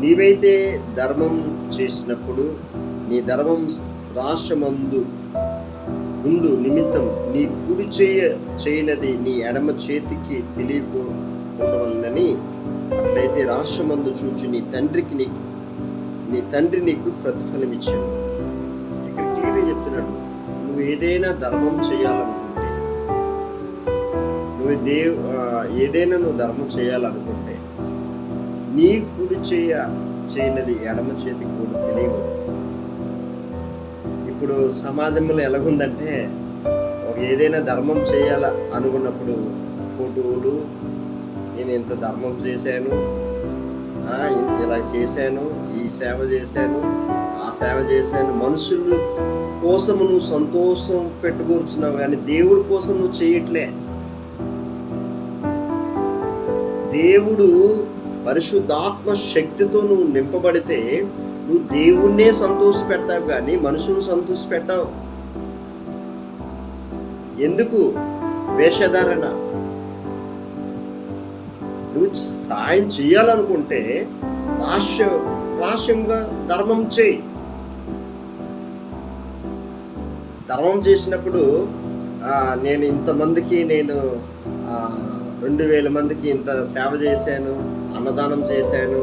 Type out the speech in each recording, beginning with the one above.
నీవైతే ధర్మం చేసినప్పుడు నీ ధర్మం రాష్ట్రమందు ముందు నిమిత్తం నీ కుడి చేయ చేయనది నీ ఎడమ చేతికి తెలియకుండవలనని అట్లయితే రాష్ట్రమందు చూచి నీ తండ్రికి నీకు నీ తండ్రి నీకు ప్రతిఫలం ఇచ్చాడు ఇక్కడ క్లియర్గా చెప్తున్నాడు నువ్వు ఏదైనా ధర్మం చేయాలనుకుంటే నువ్వు దేవ్ ఏదైనా నువ్వు ధర్మం చేయాలనుకుంటే నీ కుడి చేయ చేయనది ఎడమ చేతికి కూడా తెలియదు. ఇప్పుడు సమాజంలో ఎలాగుందంటే ఏదైనా ధర్మం చేయాల అనుకున్నప్పుడు ఫోటోలు నేను ఇంత ధర్మం చేశాను ఇంత ఇలా చేశాను ఈ సేవ చేశాను ఆ సేవ చేశాను మనుషులు కోసం నువ్వు సంతోషం పెట్టుకూర్చున్నావు కానీ దేవుడి కోసం నువ్వు చేయట్లే. దేవుడు పరిశుద్ధాత్మ శక్తితో నువ్వు నింపబడితే నువ్వు దేవుణ్ణే సంతోష పెడతావు కానీ మనుషులు సంతోష పెట్టావు ఎందుకు? వేషధారణ. నువ్వు సాయం చేయాలనుకుంటే రాష్ట్ర రాష్ట్రంగా ధర్మం చేయి. ధర్మం చేసినప్పుడు నేను ఇంతమందికి నేను రెండు వేల మందికి ఇంత సేవ చేశాను. అన్నదానం చేశాను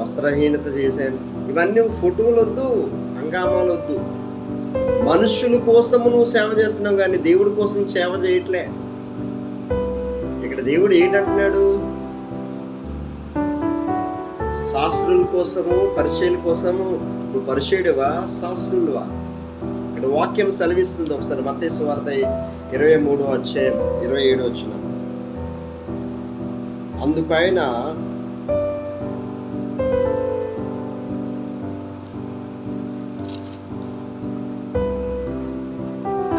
వస్త్రహీనత చేశాను. ఇవన్నీ ఫోటోలు వద్దు హంగామాలు వద్దు మనుషుల కోసము నువ్వు సేవ చేస్తున్నావు కానీ దేవుడి కోసం సేవ చేయట్లే. ఇక్కడ దేవుడు ఏంటంటున్నాడు? శాస్త్రుల కోసము పరిచయల కోసము నువ్వు పరిచయుడువా? శాస్త్రులువా ఇక్కడ వాక్యం సెలవిస్తుంది ఒకసారి మత్తేసు వార్త ఇరవై మూడు వచ్చే ఇరవై ఏడు వచ్చిన అందుకైన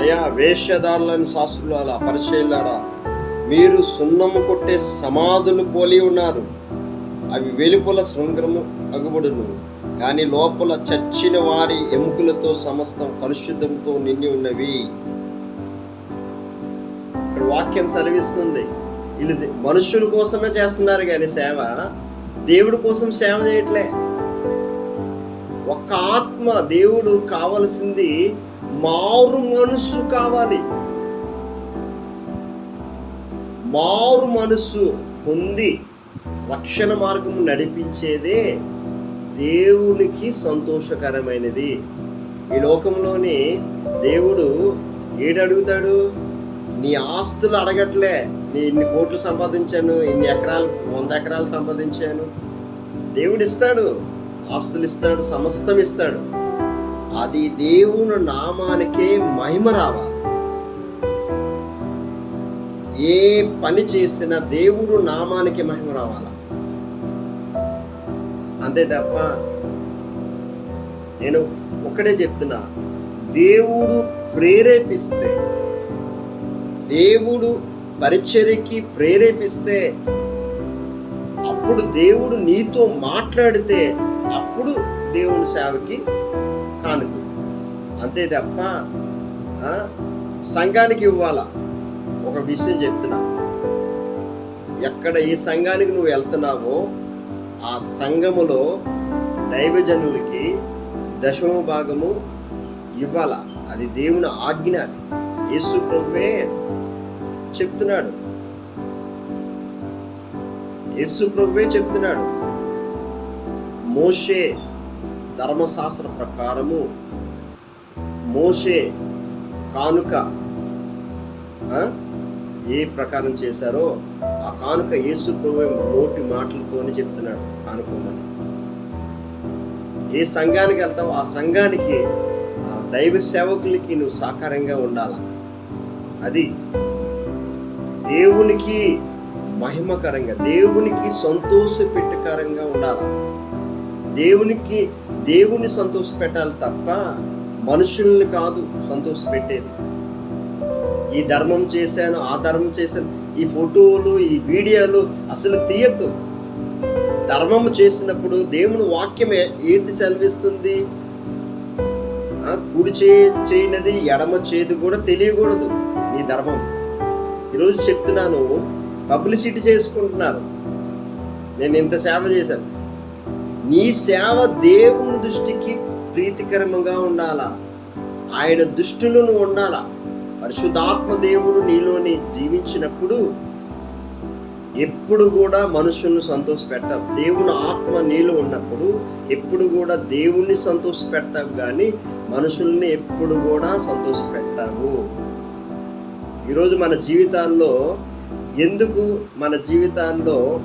అయా వేషధారులని శాస్త్రులారా పరిచయులారా మీరు సున్నము కొట్టే సమాధులు పోలి ఉన్నారు. అవి వెలుపల శృంగము అగుబడును. కానీ లోపల చచ్చిన వారి ఎముకలతో సమస్తం పరిశుద్ధంతో నిండి ఉన్నవి. ఇక్కడ వాక్యం సెలవిస్తుంది. వీళ్ళు మనుషుల కోసమే చేస్తున్నారు కానీ సేవ దేవుడి కోసం సేవ చేయట్లే. ఒక ఆత్మ దేవుడు కావలసింది మారు మనస్సు కావాలి. మారు మనస్సు పొంది రక్షణ మార్గము నడిపించేదే దేవునికి సంతోషకరమైనది. ఈ లోకంలోని దేవుడు ఏడు అడుగుతాడు నీ ఆస్తులు అడగట్లే. నీ ఇన్ని కోట్లు సంపాదించాను ఇన్ని ఎకరాలు వంద ఎకరాలు సంపాదించాను. దేవుడు ఇస్తాడు ఆస్తులు ఇస్తాడు సమస్తం ఇస్తాడు అది దేవుని నామానికే మహిమ రావాలి. ఏ పని చేసినా దేవుడు నామానికి మహిమ రావాల? అంతే తప్ప నేను ఒక్కడే చెప్తున్నా దేవుడు ప్రేరేపిస్తే దేవుడు పరిచర్యకి ప్రేరేపిస్తే అప్పుడు దేవుడు నీతో మాట్లాడితే అప్పుడు దేవుడి సేవకి కానుక. అంతే తప్ప సంఘానికి ఇవ్వాలా. ఒక విషయం చెప్తున్నా. ఎక్కడ ఏ సంఘానికి నువ్వు వెళ్తున్నావో ఆ సంఘములో దైవజనులకి దశమ భాగము ఇవ్వాల. అది దేవుని ఆజ్ఞ అది. యేసు ప్రభువే చెప్తున్నాడు. యేసు ప్రభువే చెప్తున్నాడు. మోషే ధర్మశాస్త్ర ప్రకారము మోషే కానుక ఏ ప్రకారం చేశారో ఆ కానుక యేసు ప్రభు నోటి మాటలతోనే చెప్తున్నాడు కానుకోమని ఏ సంఘానికి వెళ్తావో ఆ సంఘానికి ఆ దైవ సేవకులకి నువ్వు సాకారంగా ఉండాలా? అది దేవునికి మహిమకరంగా దేవునికి సంతోషపెట్టకరంగా ఉండాలి. దేవునికి దేవుని సంతోష పెట్టాలి తప్ప మనుషుల్ని కాదు సంతోష పెట్టేది ఈ ధర్మం చేశాను ఆ ధర్మం చేశాను ఈ ఫోటోలు ఈ వీడియోలు అసలు తీయద్దు. ధర్మం చేసినప్పుడు దేవుని వాక్యం ఏంటి సెలవిస్తుంది? కుడి చే చేయనది ఎడమ చేదు కూడా తెలియకూడదు. నీ ధర్మం. ఈరోజు చెప్తున్నాను పబ్లిసిటీ చేసుకుంటున్నారు. నేను ఇంత సేవ చేశాను. నీ సేవ దేవుని దృష్టికి ప్రీతికరముగా ఉండాలా? ఆయన దృష్టిలో నువ్వు ఉండాలా? పరిశుద్ధాత్మ దేవుడు నీలోని జీవించినప్పుడు ఎప్పుడు కూడా మనుషులను సంతోష పెట్టావు దేవుని ఆత్మ నీలో ఉన్నప్పుడు ఎప్పుడు కూడా దేవుణ్ణి సంతోష పెడతావు కానీ మనుషుల్ని ఎప్పుడు కూడా సంతోష పెట్టావు ఈరోజు మన జీవితాల్లో ఎందుకు మన జీవితాల్లో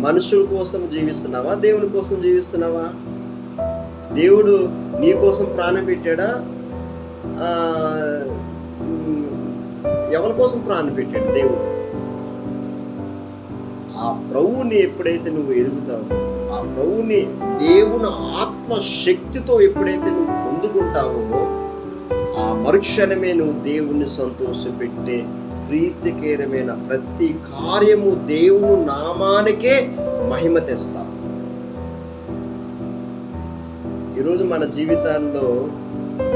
మనుషుల కోసం జీవిస్తున్నావా? దేవుని కోసం జీవిస్తున్నావా? దేవుడు నీ కోసం ప్రాణం పెట్టాడా? ఎవరి కోసం ప్రాణం పెట్టాడు దేవుడు? ఆ ప్రభువుని ఎప్పుడైతే నువ్వు ఎదుగుతావో ఆ ప్రభువుని దేవుని ఆత్మ శక్తితో ఎప్పుడైతే నువ్వు పొందుకుంటావో ఆ మరుక్షణమే నువ్వు దేవుణ్ణి సంతోషపెట్టే ప్రీతికరమైన ప్రతి కార్యము దేవుని నామానికే మహిమ తెస్తావు ఈరోజు మన జీవితాల్లో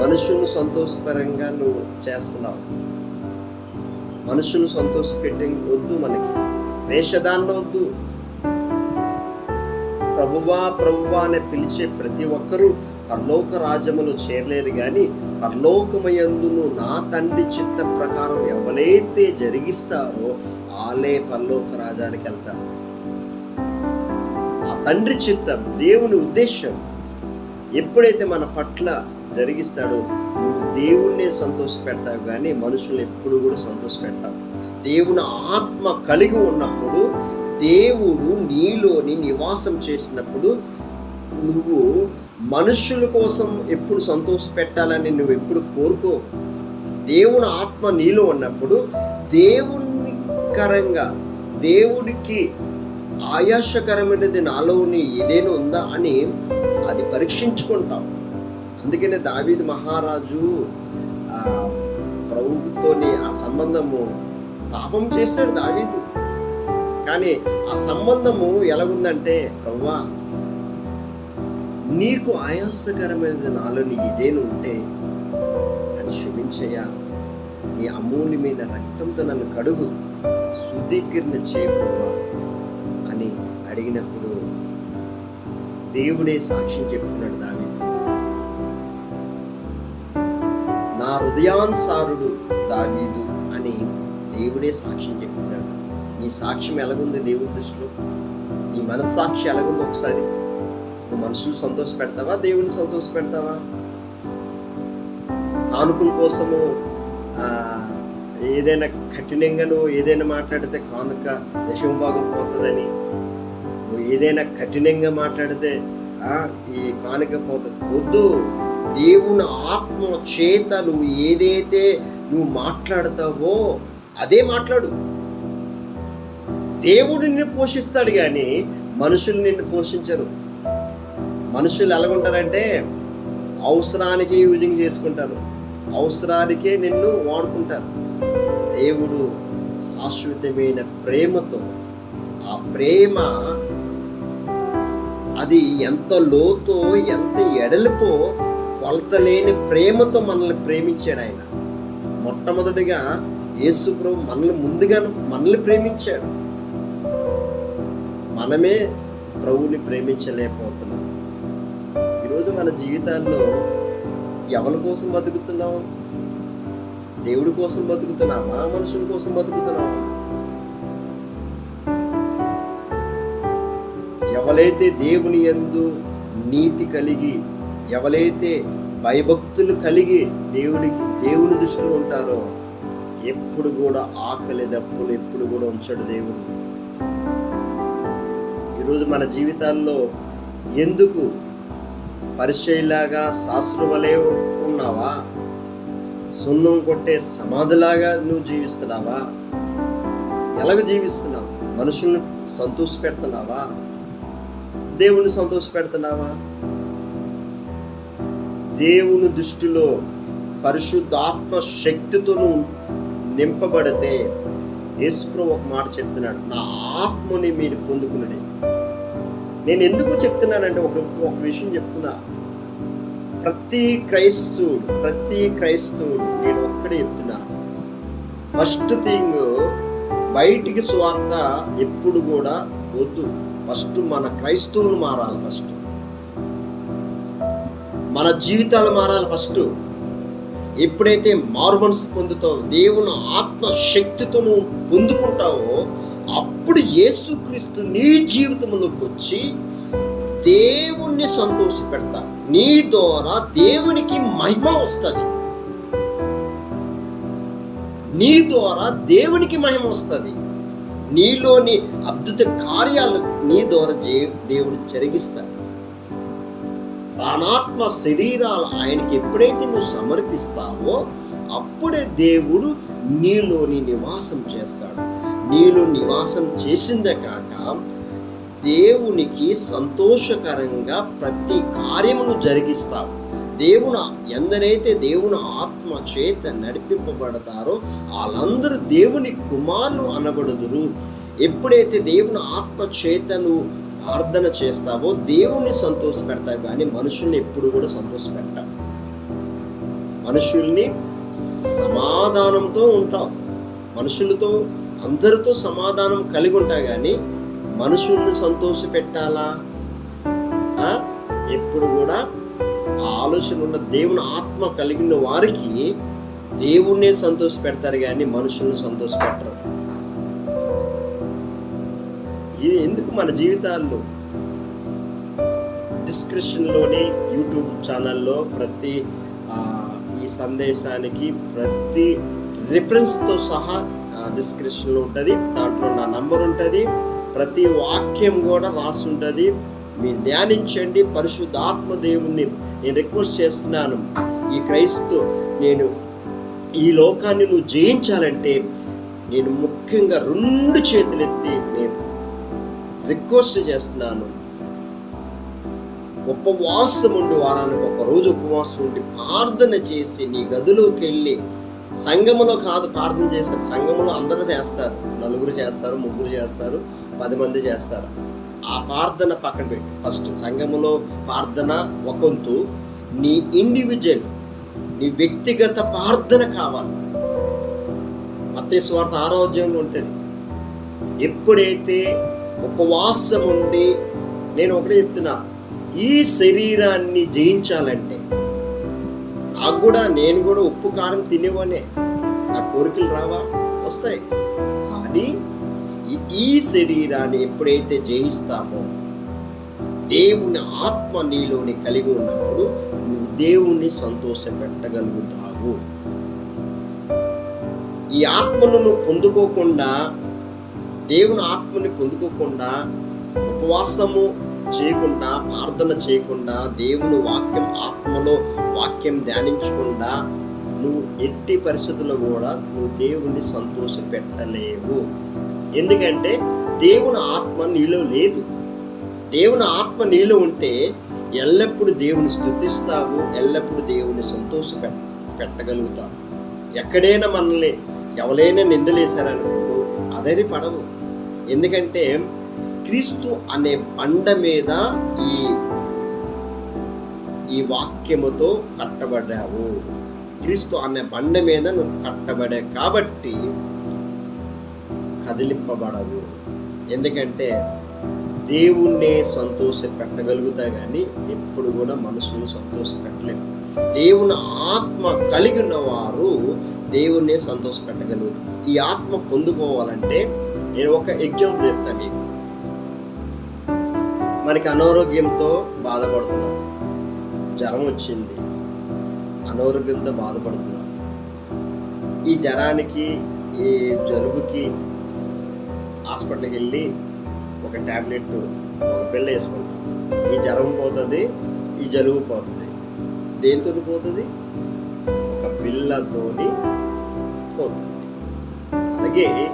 మనుషులను సంతోషకరంగా నువ్వు చేస్తున్నావు. మనుషులు సంతోషపెట్టే వద్దు మనకి. వేషధారణ వద్దు. ప్రభువా ప్రభువా అని పిలిచే ప్రతి ఒక్కరూ పరలోక రాజ్యములో చేరలేదు కానీ పరలోకమయందును నా తండ్రి చిత్త ప్రకారం ఎవరైతే జరిగిస్తారో వాళ్ళే పరలోక రాజానికి వెళ్తారు. ఆ తండ్రి చిత్తం దేవుని ఉద్దేశం ఎప్పుడైతే మన పట్ల జరిగిస్తాడో నువ్వు దేవుణ్ణే సంతోష పెడతావు కానీ మనుషులు ఎప్పుడు కూడా సంతోష పెట్టావు దేవుని ఆత్మ కలిగి ఉన్నప్పుడు దేవుడు నీలోని నివాసం చేసినప్పుడు నువ్వు మనుషుల కోసం ఎప్పుడు సంతోష పెట్టాలని నువ్వు ఎప్పుడు కోరుకో. దేవుని ఆత్మ నీలో ఉన్నప్పుడు దేవునికరంగా దేవుడికి ఆయాసకరమైనది నాలోని ఏదైనా ఉందా అని అది పరీక్షించుకుంటాం అందుకనే దావీదు మహారాజు ఆ, ఆ సంబంధము పాపం చేశాడు దావీదు. కానీ ఆ సంబంధము ఎలాగుందంటే ప్రభువా నీకు ఆయాసకరమైనది నాలోని ఏదైనా ఉంటే నన్ను క్షమించయ్యా. నీ అమూల్యమైన రక్తంతో నన్ను కడుగు. శుద్ధీకరణ చేయబోవా అని అడిగినప్పుడు దేవుడే సాక్ష్యం చెప్తున్నాడు దావీదు నా హృదయానుసారుడు దావీదు అని దేవుడే సాక్ష్యం చెప్తున్నాడు. నీ సాక్ష్యం ఎలాగుంది దేవుడి దృష్టిలో? నీ మనస్సాక్షి ఎలాగుంది ఒకసారి? మనుషులు సంతోష పెడతావా? దేవుని సంతోష పెడతావా? కానుకల కోసము ఏదైనా కఠినంగా నువ్వు ఏదైనా మాట్లాడితే కానుక దశమ భాగం పోతుందని నువ్వు ఏదైనా కఠినంగా మాట్లాడితే ఆ, ఈ కానుక పోతుంది. వద్దు. దేవుని ఆత్మ చేత నువ్వు ఏదైతే నువ్వు మాట్లాడతావో అదే మాట్లాడు. దేవుడు నిన్ను పోషిస్తాడు కానీ మనుషులు నిన్ను పోషించరు. మనుషులు ఎలాగుంటారంటే అవసరానికి యూజింగ్ చేసుకుంటారు. అవసరానికే నిన్ను వాడుకుంటారు. దేవుడు శాశ్వతమైన ప్రేమతో ఆ ప్రేమ అది ఎంత లోతో ఎంత ఎడలిపో కొలతలేని ప్రేమతో మనల్ని ప్రేమించాడు ఆయన. మొట్టమొదటిగా యేసుప్రభు మనల్ని ముందుగా మనల్ని ప్రేమించాడు. మనమే ప్రభువుని ప్రేమించలేకపోతున్నాం. ఈరోజు మన జీవితాల్లో ఎవరి కోసం బతుకుతున్నాం దేవుడి కోసం బతుకుతున్నామా మనుషుల కోసం బతుకుతున్నామా ఎవరైతే దేవుని ఎందు నీతి కలిగి ఎవరైతే భయభక్తులు కలిగి దేవుడికి దేవుని దృష్టిలో ఉంటారో ఎప్పుడు కూడా ఆకలి దప్పులు ఎప్పుడు కూడా ఉంచడు దేవుడు. ఈరోజు మన జీవితాల్లో ఎందుకు పరిచయలాగా శాస్త్రవలే ఉన్నావా? సున్నం కొట్టే సమాధిలాగా నువ్వు జీవిస్తున్నావా? ఎలాగ జీవిస్తున్నావు? మనుషుల్ని సంతోష పెడుతున్నావా దేవుని సంతోష పెడుతున్నావా దేవుని దృష్టిలో పరిశుద్ధాత్మ శక్తితో నువ్వు నింపబడితే యేసుప్రభు ఒక మాట చెప్తున్నాడు నా ఆత్మని మీరు పొందుకున్నది నేను ఎందుకు చెప్తున్నానంటే ఒక ఒక విషయం చెప్తున్నా. ప్రతి క్రైస్తవుడు ప్రతి క్రైస్తవుడు నేను ఒక్కడే చెప్తున్నా. ఫస్ట్ థింగ్ బయటికి స్వార్థ ఎప్పుడు కూడా వద్దు. ఫస్ట్ మన క్రైస్తవులు మారాలి ఫస్ట్. మన జీవితాలు మారాలి ఫస్ట్. ఎప్పుడైతే మార్మన్స్ మనసు పొందుతావో దేవుని ఆత్మశక్తితో నువ్వు పొందుకుంటావో అప్పుడు యేసుక్రీస్తు నీ జీవితంలోకి వచ్చి దేవుణ్ణి సంతోష పెడతా నీ ద్వారా దేవునికి మహిమ వస్తుంది. నీ ద్వారా దేవునికి మహిమ వస్తుంది. నీలోని అద్భుత కార్యాలు నీ ద్వారా దేవుడు జరిగిస్తాడు. ప్రాణాత్మ శరీరాలు ఆయనకి ఎప్పుడైతే నువ్వు సమర్పిస్తావో అప్పుడే దేవుడు నీలోని నివాసం చేస్తాడు. నీలో నివాసం చేసిందే కాక దేవునికి సంతోషకరంగా ప్రతి కార్యమును జరిగిస్తావు. దేవుని ఎందరైతే దేవుని ఆత్మ చేత నడిపింపబడతారో వాళ్ళందరూ దేవుని కుమారులు అనబడుదురు. ఎప్పుడైతే దేవుని ఆత్మ చేతను ప్రార్థన చేస్తావో దేవుణ్ణి సంతోషపెడతావు కానీ మనుషుల్ని ఎప్పుడు కూడా సంతోషపెట్టావు. మనుషుల్ని సమాధానంతో ఉంటావు. మనుషులతో అందరితో సమాధానం కలిగి ఉంటా కానీ మనుషుల్ని సంతోష పెట్టాలా ఎప్పుడు కూడా ఆ ఆలోచన ఉన్న దేవుని ఆత్మ కలిగిన వారికి దేవుణ్ణే సంతోష పెడతారు కానీ మనుషుల్ని సంతోష పెట్టరు ఇది ఎందుకు మన జీవితాల్లో? డిస్క్రిప్షన్లోని యూట్యూబ్ ఛానల్లో ప్రతి ఈ సందేశానికి ప్రతి రిఫరెన్స్తో సహా డిస్క్రిప్షన్లో ఉంటుంది. దాంట్లో నా నంబర్ ఉంటుంది. ప్రతి వాక్యం కూడా రాసి ఉంటుంది మీరు ధ్యానించండి. పరిశుద్ధాత్మ దేవుణ్ణి నేను రిక్వెస్ట్ చేస్తున్నాను. ఈ క్రైస్తు నేను ఈ లోకాన్ని నువ్వు జయించాలంటే నేను ముఖ్యంగా రెండు చేతులెత్తి నేను రిక్వెస్ట్ చేస్తున్నాను. ఉపవాసం ఉండి వారానికి ఒక రోజు ఉపవాసం ఉండి ప్రార్థన చేసి నీ గదిలోకి వెళ్ళి సంఘములో కాదు ప్రార్థన చేస్తారు. సంఘములో అందరూ చేస్తారు. నలుగురు చేస్తారు ముగ్గురు చేస్తారు పది మంది చేస్తారు. ఆ ప్రార్థన పక్కన పెట్టి. ఫస్ట్ సంఘములో ప్రార్థన ఒకంతు నీ ఇండివిజువల్ నీ వ్యక్తిగత ప్రార్థన కావాలి. మత్తేశ్వార్త ఆరోగ్యంలో ఉంటుంది. ఎప్పుడైతే ఉపవాసం ఉండి నేను ఒకటే చెప్తున్నా ఈ శరీరాన్ని జయించాలంటే నాకు కూడా నేను కూడా ఉప్పు కారం తినేవానే నా కోరికలు రావా? వస్తాయి. కానీ ఈ- ఈ శరీరాన్ని ఎప్పుడైతే జయిస్తామో దేవుని ఆత్మ నీలోని కలిగి ఉన్నప్పుడు నువ్వు దేవుణ్ణి సంతోష పెట్టగలుగుతావు ఈ ఆత్మను నువ్వు పొందుకోకుండా దేవుని ఆత్మని పొందుకోకుండా ఉపవాసము చేయకుండా ప్రార్థన చేయకుండా దేవుని వాక్యం ఆత్మలో వాక్యం ధ్యానించకుండా నువ్వు ఎట్టి పరిస్థితుల్లో కూడా నువ్వు దేవుణ్ణి సంతోష పెట్టలేవు ఎందుకంటే దేవుని ఆత్మ నీలో లేదు. దేవుని ఆత్మ నీలో ఉంటే ఎల్లప్పుడూ దేవుని స్థుతిస్తావు ఎల్లప్పుడూ దేవుని సంతోష పెట్ పెట్టగలుగుతావు. ఎక్కడైనా మనల్ని ఎవరైనా నిందలేశారనుకో అదరి పడవు ఎందుకంటే క్రీస్తు అనే బండ మీద ఈ ఈ వాక్యముతో కట్టబడ్డావు. క్రీస్తు అనే బండ మీద నువ్వు కట్టబడే కాబట్టి కదిలింపబడవు. ఎందుకంటే దేవుణ్ణే సంతోష పెట్టగలుగుతా కానీ ఎప్పుడు కూడా మనసును సంతోష పెట్టలేము దేవుని ఆత్మ కలిగిన వారు దేవుణ్ణే సంతోష పెట్టగలుగుతారు ఈ ఆత్మ పొందుకోవాలంటే నేను ఒక ఎగ్జాంపుల్ చెప్తాను మీకు. మనకి అనారోగ్యంతో బాధపడుతున్నాం జ్వరం వచ్చింది. అనారోగ్యంతో బాధపడుతున్నాం ఈ జ్వరానికి ఈ జలుబుకి హాస్పిటల్కి వెళ్ళి ఒక ట్యాబ్లెట్ ఒక పిల్ల వేసుకుంటాం. ఈ జ్వరం పోతుంది ఈ జలుబు పోతుంది. దేంతో పోతుంది? ఒక పిల్లతోని పోతుంది. అలాగే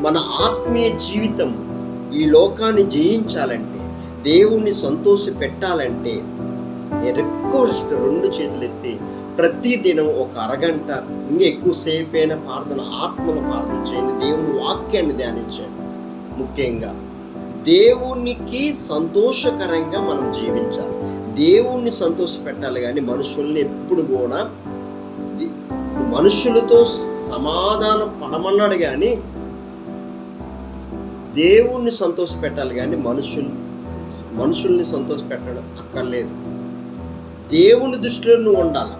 మన ఆత్మీయ జీవితం ఈ లోకాన్ని జయించాలంటే దేవుణ్ణి సంతోష పెట్టాలంటే రిక్వెస్ట్ రెండు చేతులు ఎత్తి ప్రతి దినం ఒక అరగంట ఇంకా ఎక్కువసేపైన ప్రార్థన ఆత్మను ప్రార్థన చేయండి. దేవుని వాక్యాన్ని ధ్యానించండి. ముఖ్యంగా దేవునికి సంతోషకరంగా మనం జీవించాలి. దేవుణ్ణి సంతోష పెట్టాలి కానీ మనుషుల్ని ఎప్పుడు కూడా మనుషులతో సమాధానం పడమన్నాడు కానీ దేవుణ్ణి సంతోష పెట్టాలి కానీ మనుషులు మనుషుల్ని సంతోష పెట్టడం అక్కర్లేదు. దేవుని దృష్టిలో నువ్వు ఉండాలి.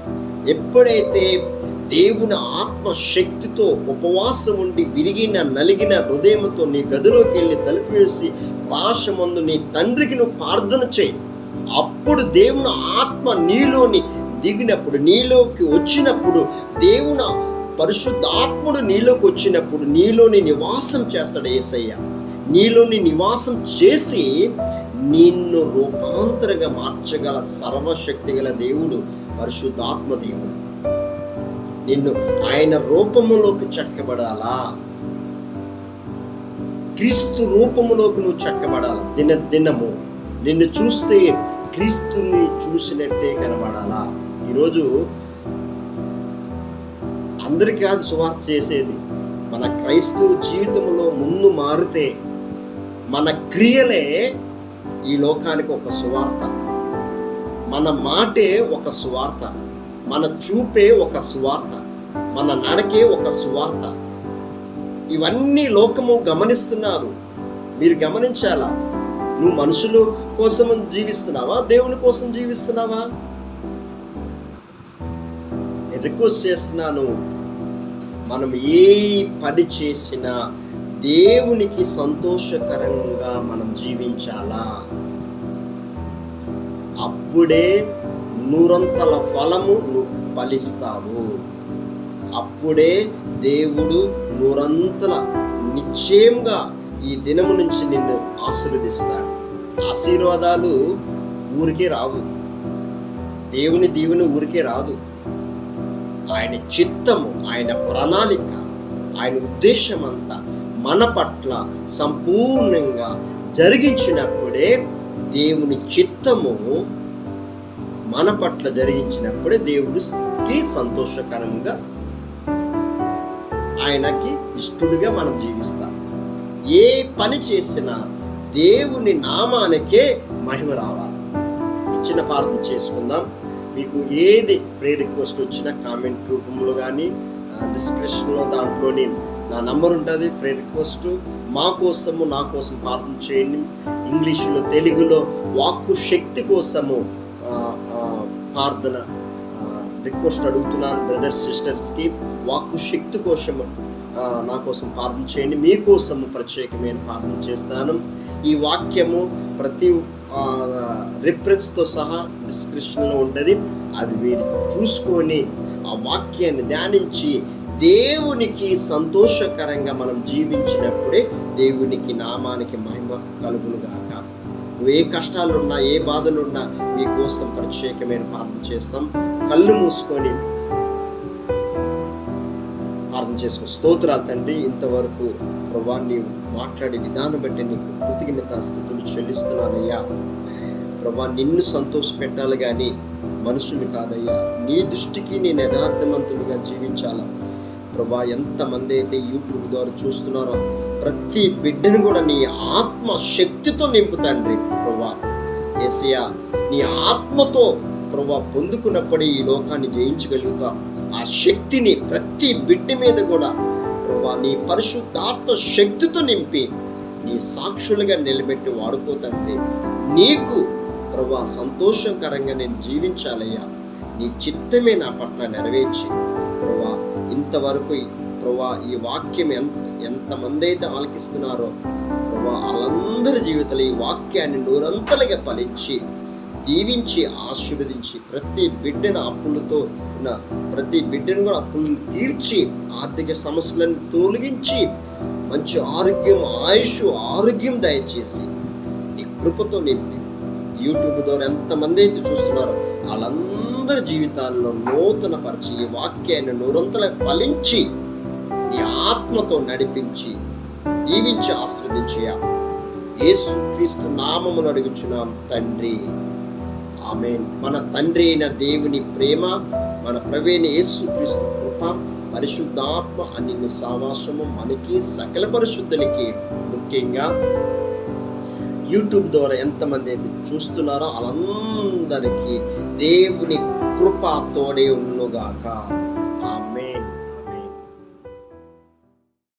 ఎప్పుడైతే దేవుని ఆత్మ శక్తితో ఉపవాసం ఉండి విరిగిన నలిగిన హృదయంతో నీ గదిలోకి వెళ్ళి తలుపు వేసి రాశమందు నీ తండ్రికి నువ్వు ప్రార్థన చేయి. అప్పుడు దేవుని ఆత్మ నీలోని దిగినప్పుడు నీలోకి వచ్చినప్పుడు దేవుని పరిశుద్ధ ఆత్ముడు నీలోకి వచ్చినప్పుడు నీలోని నివాసం చేస్తాడు ఏసయ్య. నీలోని నివాసం చేసి నిన్ను రూపాంతరంగా మార్చగల సర్వశక్తి గల దేవుడు పరిశుద్ధాత్మ దేవుడు. నిన్ను ఆయన రూపములోకి చెక్కబడాలా? క్రీస్తు రూపములోకి నువ్వు చెక్కబడాలా? దిన దినము నిన్ను చూస్తే క్రీస్తుని చూసినట్టే కనబడాలా? ఈరోజు అందరికీ కాదు సువార్త చేసేది మన క్రైస్తవ జీవితంలో ముందు మారితే మన క్రియలే ఈ లోకానికి ఒక సువార్త. మన మాటే ఒక సువార్త. మన చూపే ఒక సువార్త. మన నడకే ఒక సువార్త. ఇవన్నీ లోకము గమనిస్తున్నారు. మీరు గమనించాలా? నువ్వు మనుషులు కోసం జీవిస్తున్నావా? దేవుని కోసం జీవిస్తున్నావా? నేను రిక్వెస్ట్ చేస్తున్నాను. మనం ఏ పని చేసినా దేవునికి సంతోషకరంగా మనం జీవించాలా? అప్పుడే నూరంతల ఫలము నువ్వు ఫలిస్తావు. అప్పుడే దేవుడు నూరంతల నిశ్చయంగా ఈ దినము నుంచి నిన్ను ఆశీర్వదిస్తాడు. ఆశీర్వాదాలు ఊరికే రావు. దేవుని దీవుని ఊరికే రాదు. ఆయన చిత్తము ఆయన ప్రణాళిక ఆయన ఉద్దేశం అంతా మన పట్ల సంపూర్ణంగా జరిగించినప్పుడే దేవుని చిత్తము మన పట్ల జరిగించినప్పుడే దేవుడికి సంతోషకరంగా ఆయనకి ఇష్టడుగా మనం జీవిస్తాం. ఏ పని చేసినా దేవుని నామానికే మహిమ రావాలి. ఇచ్చిన ప్రార్థన చేసుకుందాం. మీకు ఏది ప్రే రిక్వెస్ట్ వచ్చినా కామెంట్ రూపంలో కానీ డిస్క్రిప్షన్లో దాంట్లోని నా నంబర్ ఉంటుంది ఫ్రెండ్ రిక్వెస్ట్ మా కోసము నా కోసం ప్రార్థన చేయండి. ఇంగ్లీష్లో తెలుగులో వాక్కు శక్తి కోసము ప్రార్థన రిక్వెస్ట్ అడుగుతున్నాను బ్రదర్స్ సిస్టర్స్కి వాక్కు శక్తి కోసము నా కోసం ప్రార్థన చేయండి. మీకోసము ప్రత్యేకమైన ప్రార్థన చేస్తాను. ఈ వాక్యము ప్రతి రిఫరెన్స్తో సహా డిస్క్రిప్షన్లో ఉంటుంది. అది మీరు చూసుకొని ఆ వాక్యాన్ని ధ్యానించి దేవునికి సంతోషకరంగా మనం జీవించినప్పుడే దేవునికి నామానికి మహిమ కలుగునుగాక. నువ్వు ఏ కష్టాలున్నా ఏ బాధలున్నా మీకోసం ప్రత్యేకమైన ప్రార్థన చేస్తాం. కళ్ళు మూసుకొని ప్రార్థన చేసుకుని స్తోత్రాలు తండ్రి ఇంతవరకు ప్రభా నీవు మాట్లాడే విధానం బట్టి నీకు కృతజ్ఞత స్థుతులు చెల్లిస్తున్నానయ్యా. ప్రభా నిన్ను సంతోష పెట్టాలి కానీ మనుషులు కాదయ్యా. నీ దృష్టికి నేను యథార్థవంతులుగా జీవించాలా? ప్రభా ఎంతమంది అయితే యూట్యూబ్ ద్వారా చూస్తున్నారో ప్రతి బిడ్డను కూడా నీ ఆత్మ శక్తితో నింపు తండ్రి ప్రభా. ఏసయ్యా నీ ఆత్మతో ప్రభా పొందుకున్నప్పుడే ఈ లోకాన్ని జయించగలుగుతాం. ఆ శక్తిని ప్రతి బిడ్డ మీద కూడా ప్రభా నీ పరిశుద్ధాత్మ శక్తితో నింపి నీ సాక్షులుగా నిలబెట్టి వాడుకో తండ్రి. నీకు ప్రభా సంతోషకరంగా నేను జీవించాలయ్యా. నీ చిత్తమే నా పట్ల నెరవేర్చి. ఇంతవరకు ప్రభా ఈ వాక్యం ఎంత ఎంతమంది అయితే ఆలకిస్తున్నారో ప్రభా వాళ్ళందరి జీవితంలో ఈ వాక్యాన్ని నూరంతలుగా ఫలించి దీవించి ఆశీర్వదించి ప్రతి బిడ్డను అప్పులతో ఉన్న ప్రతి బిడ్డను కూడా అప్పులను తీర్చి ఆర్థిక సమస్యలను తొలగించి మంచి ఆరోగ్యం ఆయుష్ ఆరోగ్యం దయచేసి నీ కృపతో నింపి యూట్యూబ్ ద్వారా ఎంతమంది అయితే చూస్తున్నారో వాళ్ళందరి జీవితాల్లో నూతన పరిచి ఈ వాక్యాన్ని నూరంతల ఫలించి నీ ఆత్మతో నడిపించి దీవించి ఆశ్రదించయా యేసు క్రీస్తు నామమును అడుగుచున్నాం తండ్రి. ఆమె మన తండ్రి అయిన దేవుని ప్రేమ మన ప్రవీణ యేసు క్రీస్తు కృప పరిశుద్ధాత్మ అన్ని సావాసము మనకి సకల పరిశుద్ధులకి ముఖ్యంగా యూట్యూబ్ ద్వారా ఎంతమంది అయితే చూస్తున్నారో వాళ్ళందరికీ దేవుని కృప తోడే ఉన్నుగాక